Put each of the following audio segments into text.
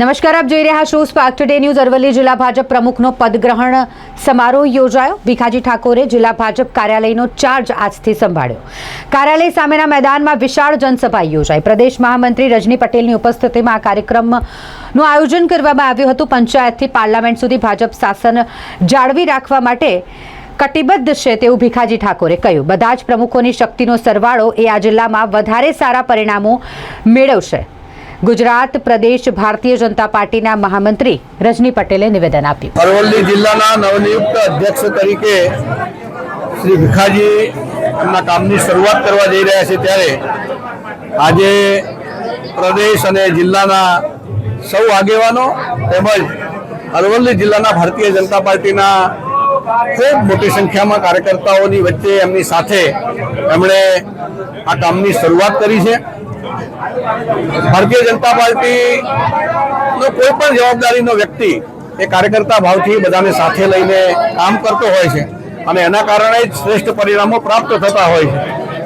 નમસ્કાર, આપ જોઈ રહ્યા છો સ્પાર્ક ટુડે ન્યૂઝ. અરવલ્લી જિલ્લા ભાજપ પ્રમુખનો પદગ્રહણ સમારોહ યોજાયો. ભીખાજી ઠાકોરે જિલ્લા ભાજપ કાર્યાલયનો ચાર્જ આજથી સંભાળ્યો. કાર્યાલય સામેના મેદાનમાં વિશાળ જનસભા યોજાઈ. પ્રદેશ મહામંત્રી રજની પટેલની ઉપસ્થિતિમાં આ કાર્યક્રમનું આયોજન કરવામાં આવ્યું હતું. પંચાયતથી પાર્લામેન્ટ સુધી ભાજપ શાસન જાળવી રાખવા માટે કટિબદ્ધ છે તેવું ભીખાજી ઠાકોરે કહ્યું. બધા જ પ્રમુખોની શક્તિનો સરવાળો એ આ જિલ્લામાં વધારે સારા પરિણામો મેળવશે. ગુજરાત, પ્રદેશ, ભારતીય જનતા પાર્ટીના મહામંત્રી રજની પટેલે નિવેદન આપ્યું. અરવલ્લી જિલ્લાના નવનિયુક્ત અધ્યક્ષ તરીકે શ્રી ભીખાજી એમના કામની શરૂઆત કરવા જઈ રહ્યા છે ત્યારે આજે પ્રદેશ અને જિલ્લાના સૌ આગેવાનો તેમજ અરવલ્લી જિલ્લાના ભારતીય જનતા પાર્ટીના ખૂબ મોટી સંખ્યામાં કાર્યકર્તાઓની વચ્ચે એમની સાથે એમણે આ કામની શરૂઆત કરી છે. ભારતીય જનતા પાર્ટીનો કોઈ પણ જવાબદારીનો વ્યક્તિ એ કાર્યકર્તા ભાવથી બધાને સાથે લઈને કામ કરતો હોય છે અને એના કારણે જ શ્રેષ્ઠ પરિણામો પ્રાપ્ત થતા હોય છે.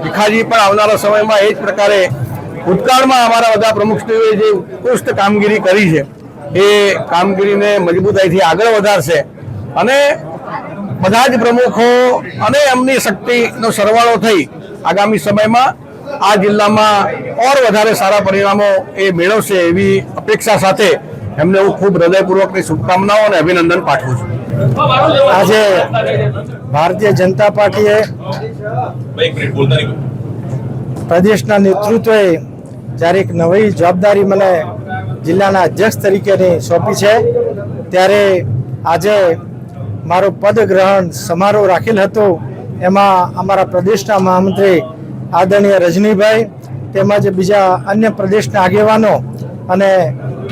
ભીખાજી પણ આવનારા સમયમાં એ જ પ્રકારે ભૂતકાળમાં અમારા બધા પ્રમુખશ્રીઓએ જે ઉત્કૃષ્ટ કામગીરી કરી છે, એ કામગીરીને મજબૂતાઈથી આગળ વધારશે અને બધા જ પ્રમુખો અને એમની શક્તિનો સરવાળો થઈ આગામી સમયમાં આ જિલ્લામાં ઓર વધારે સારા પરિણામો એ મેળવશે એવી અપેક્ષા સાથે એમને હું ખૂબ હૃદયપૂર્વકની શુભકામનાઓ અને અભિનંદન પાઠવું છું. આજે ભારતીય જનતા પાર્ટીએ પ્રદેશના નેતૃત્વએ જ્યારે એક નવી જવાબદારી મને જિલ્લાના અધ્યક્ષ તરીકેની સોંપી છે, ત્યારે આજે મારો પદગ્રહણ સમારોહ રાખેલ હતો. એમાં અમારા પ્રદેશના મહામંત્રી આદરણીય રજનીભાઈ તેમજ બીજા અન્ય પ્રદેશના આગેવાનો અને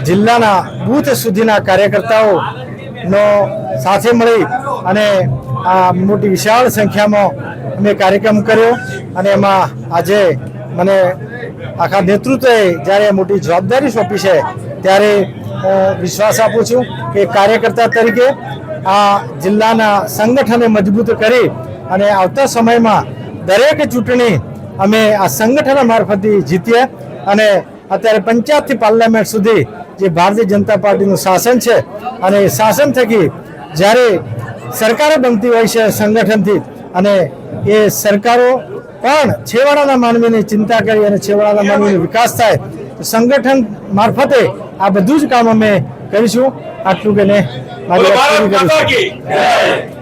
જિલ્લાના બૂથ સુધીના કાર્યકર્તાઓનો સાથે મળી અને આ મોટી વિશાળ સંખ્યામાં અમે કાર્યક્રમ કર્યો અને એમાં આજે મને આખા નેતૃત્વએ જ્યારે મોટી જવાબદારી સોંપી છે ત્યારે હું વિશ્વાસ આપું છું કે કાર્યકર્તા તરીકે આ જિલ્લાના સંગઠને મજબૂત કરી અને આવતા સમયમાં દરેક ચૂંટણી અમે આ સંગઠન મારફતથી જીતીએ અને અત્યારે પંચાયતથી પાર્લામેન્ટ સુધી જે ભારતીય જનતા પાર્ટીનું શાસન છે અને એ શાસન થકી જ્યારે સરકારો બનતી હોય છે સંગઠનથી અને એ સરકારો પણ છેવાડાના માનવીની ચિંતા કરી અને છેવાડાના માનવીનો વિકાસ થાય તો સંગઠન મારફતે આ બધું જ કામ અમે કરીશું. આટલું કે ને મારી